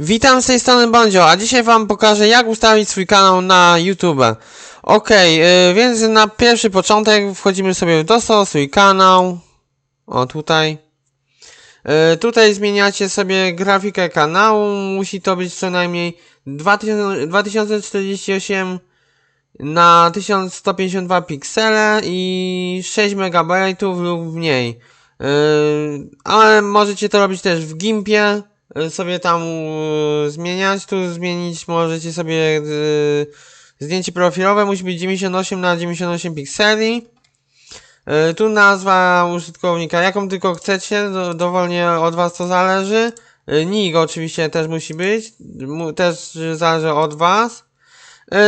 Witam z tej strony Bandzio, a dzisiaj wam pokażę jak ustawić swój kanał na YouTube. Okej, yy, więc na pierwszy początek wchodzimy sobie w swój kanał. O tutaj. Yy, tutaj zmieniacie sobie grafikę kanału, musi to być co najmniej 2000, 2048 na 1152 piksele i 6 MB lub mniej. Yy, ale możecie to robić też w Gimpie, sobie tam yy, zmieniać. Tu zmienić możecie sobie yy, zdjęcie profilowe, musi być 98 na 98 pikseli. Yy, tu nazwa użytkownika, jaką tylko chcecie, do, dowolnie od Was to zależy. Nick oczywiście też musi być, też zależy od Was.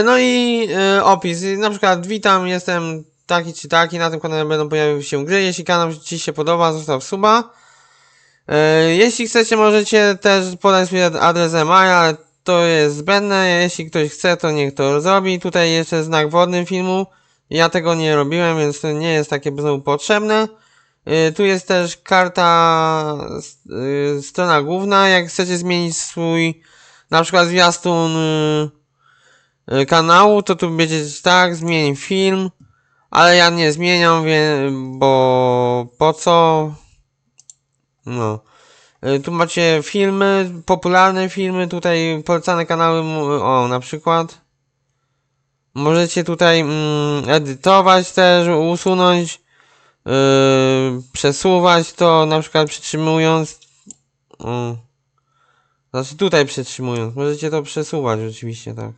No i opis, na przykład witam, jestem taki czy taki, na tym kanale będą pojawiły się gry, jeśli kanał Ci się podoba, zostaw suba. Yy, jeśli chcecie, możecie też podać ad- adres e-mail, ale to jest zbędne, jeśli ktoś chce, to niech to zrobi. Tutaj jeszcze znak wodny filmu, ja tego nie robiłem, więc to nie jest takie znowu potrzebne. Yy, tu jest też karta, yy, strona główna, jak chcecie zmienić swój, na przykład zwiastun kanału, to tu będzie tak, zmień film, ale ja nie zmieniam, bo po co? No. Y, Tu macie filmy, popularne filmy, tutaj polecane kanały, o na przykład. Możecie tutaj mm, edytować też, usunąć, yy, przesuwać to, na przykład przytrzymując. O. Znaczy tutaj przytrzymując, możecie to przesuwać oczywiście, tak.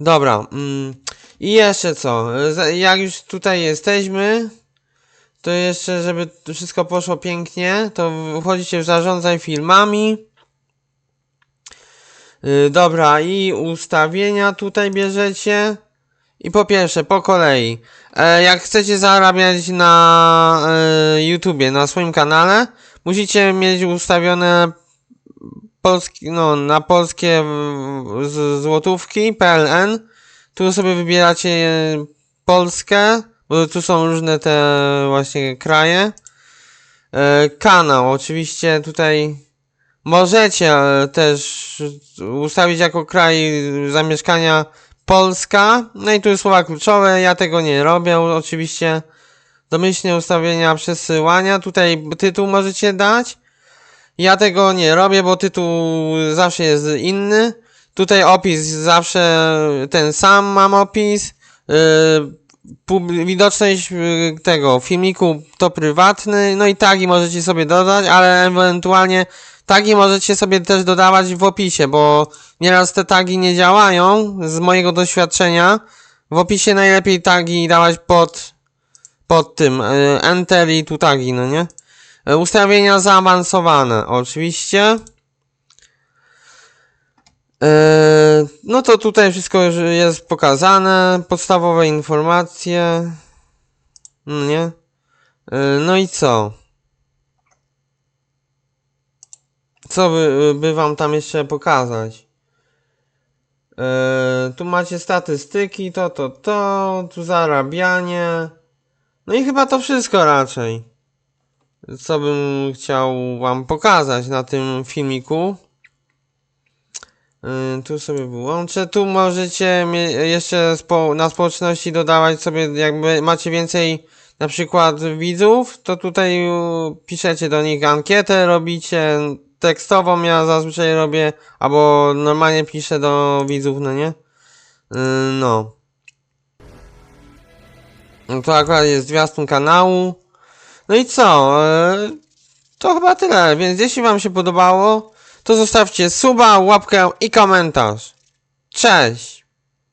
Dobra, mm, i jeszcze co? Y, Jak już tutaj jesteśmy, to jeszcze, żeby wszystko poszło pięknie, to wchodzicie w zarządzaj filmami. Yy, dobra, i ustawienia tutaj bierzecie. I po pierwsze, po kolei. E, jak chcecie zarabiać na e, YouTubie, na swoim kanale, musicie mieć ustawione polski, no, na polskie złotówki PLN. Tu sobie wybieracie e, Polskę, bo tu są różne te właśnie kraje. E, kanał, oczywiście tutaj możecie też ustawić jako kraj zamieszkania Polska. No i tu słowa kluczowe, ja tego nie robię oczywiście. Domyślnie ustawienia przesyłania, tutaj tytuł możecie dać. Ja tego nie robię, bo tytuł zawsze jest inny. Tutaj opis zawsze ten sam mam opis. Yy, widoczność yy, tego filmiku to prywatny, no i tagi możecie sobie dodać, ale ewentualnie tagi możecie sobie też dodawać w opisie, bo nieraz te tagi nie działają z mojego doświadczenia. W opisie najlepiej tagi dawać pod, pod tym, enter i tu tagi, no nie? Yy, Ustawienia zaawansowane, oczywiście. Eee, no to tutaj wszystko już jest pokazane, podstawowe informacje. No nie? Eee, no i co? Co by, by wam tam jeszcze pokazać? Eee, tu macie statystyki, to, to, to, tu zarabianie. No i chyba to wszystko raczej. Co bym chciał wam pokazać na tym filmiku. Yy, tu sobie wyłączę. Tu możecie jeszcze na społeczności dodawać sobie, jakby macie więcej na przykład widzów, to tutaj piszecie do nich ankietę, robicie tekstową, ja zazwyczaj robię, albo normalnie piszę do widzów, no nie? No. No to akurat jest zwiastun kanału. No i co? Yy, to chyba tyle, więc jeśli wam się podobało, to zostawcie suba, łapkę i komentarz. Cześć!